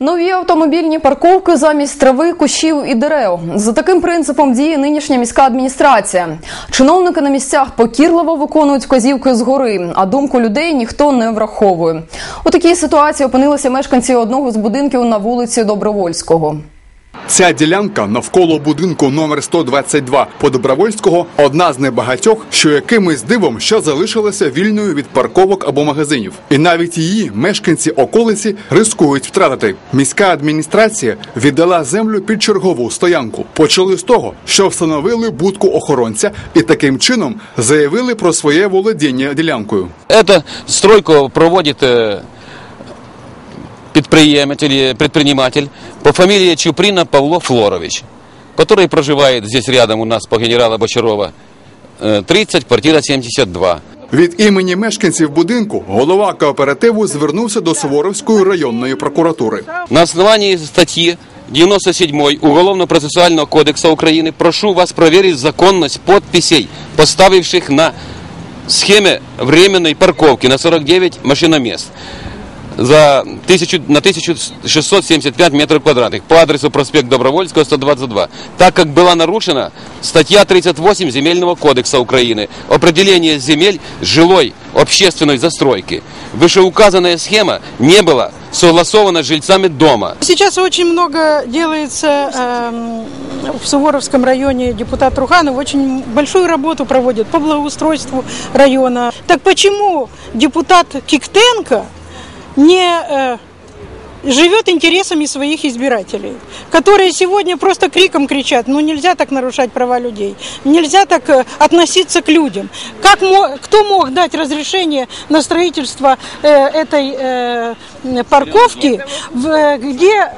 Нові автомобільні парковки замість трави, кущів і дерев. За таким принципом діє нинішня міська адміністрація. Чиновники на місцях покірливо виконують вказівки згори, а думку людей ніхто не враховує. У такій ситуації опинилися мешканці одного з будинків на вулиці Добровольського. Ця ділянка навколо будинку номер 122 по Добровольського одна з небагатьох, що якимось дивом ще залишилася вільною від парковок або магазинів. І навіть її мешканці околиці рискують втратити. Міська адміністрація віддала землю під чергову стоянку. Почали з того, що встановили будку охоронця і таким чином заявили про своє володіння ділянкою. Эту стройку проводит э, предприниматель, э, предприниматель по фамилии Чуприна Павло Флорович, который проживает здесь рядом у нас по генерала Бочарова, э, 30, квартира 72. Від імені мешканців будинку голова кооперативу звернувся до Суворовської районної прокуратури. На основании статьи 97 Уголовно-процессуального кодекса Украины прошу вас проверить законность подписей, поставивших на схеме временной парковки на 49 машиномест за 1000, на 1675 метров квадратных по адресу проспект Добровольского, 122, так как была нарушена статья 38 Земельного кодекса Украины определение земель жилой общественной застройки. Вышеуказанная схема не была согласована с жильцами дома. Сейчас очень много делается эм, в Суворовском районе. Депутат Труханов очень большую работу проводит по благоустройству района. Так почему депутат Киктенко не э, живет интересами своих избирателей, которые сегодня просто криком кричат, ну нельзя так нарушать права людей, нельзя так э, относиться к людям. Как кто мог дать разрешение на строительство э, этой парковки, где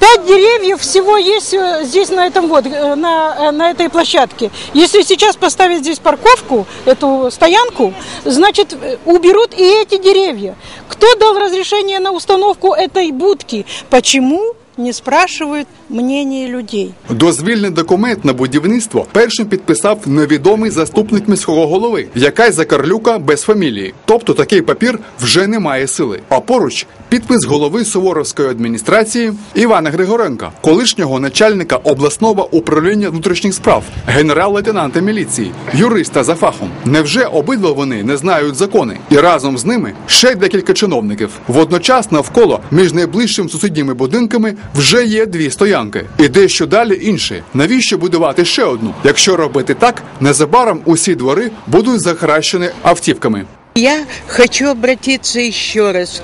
Пять деревьев всего есть э, здесь на этом вот, э, на, э, на этой площадке. Если сейчас поставить здесь парковку, эту стоянку, значит уберут и эти деревья. Кто дал разрешение на установку этой будки? Почему? Не спрашивают мнение людей. Дозвільний документ на будівництво першим підписав невідомий заступник міського голови, якась Закарлюка без фамілії. Тобто такий папір вже не має сили. А поруч підпис голови Суворовської адміністрації Івана Григоренка, колишнього начальника обласного управління внутрішніх справ, генерал-лейтенанта міліції, юриста за фахом. Невже обидва вони не знають закони? І разом з ними ще декілька чиновників. Водночас навколо між найближчими сусідніми будинками вже є дві стоянки. І дещо далі інше. Навіщо будувати ще одну? Якщо робити так, незабаром усі двори будуть захаращені автівками. Я хочу обратиться еще раз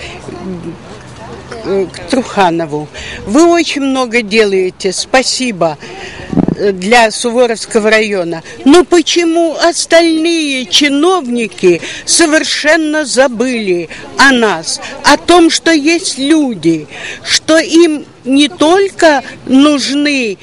э, к Труханову. Вы очень много делаете, спасибо э, для Суворовского района. Но почему остальные чиновники совершенно забыли о нас, о том, что есть люди, что им не только нужны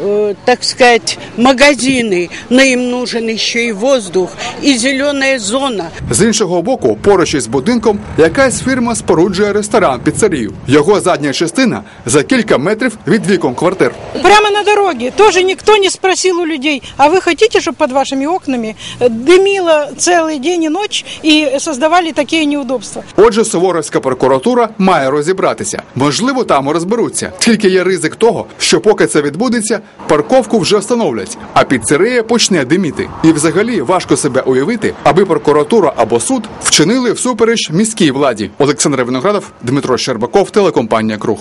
э, так сказать, магазины, но им нужен еще и воздух, и зеленая зона. З іншого боку, поруч із будинком якась фірма споруджує ресторан піцерію. Його задня частина за кілька метрів від вікон квартир. Прямо на дороге тоже никто не спросил у людей, а вы хотите, чтобы под вашими окнами э, дымило целый день и ночь и создавали такие неудобства? Отже, Суворовська прокуратура має розібратися. Можливо, там розберуться. Тільки є ризик того, що поки це відбудеться, парковку вже встановлять, а піцерія почне диміти. І взагалі важко себе уявити, аби прокуратура або суд вчинили всупереч міській владі. Олександр Виноградов, Дмитро Щербаков, телекомпанія Круг.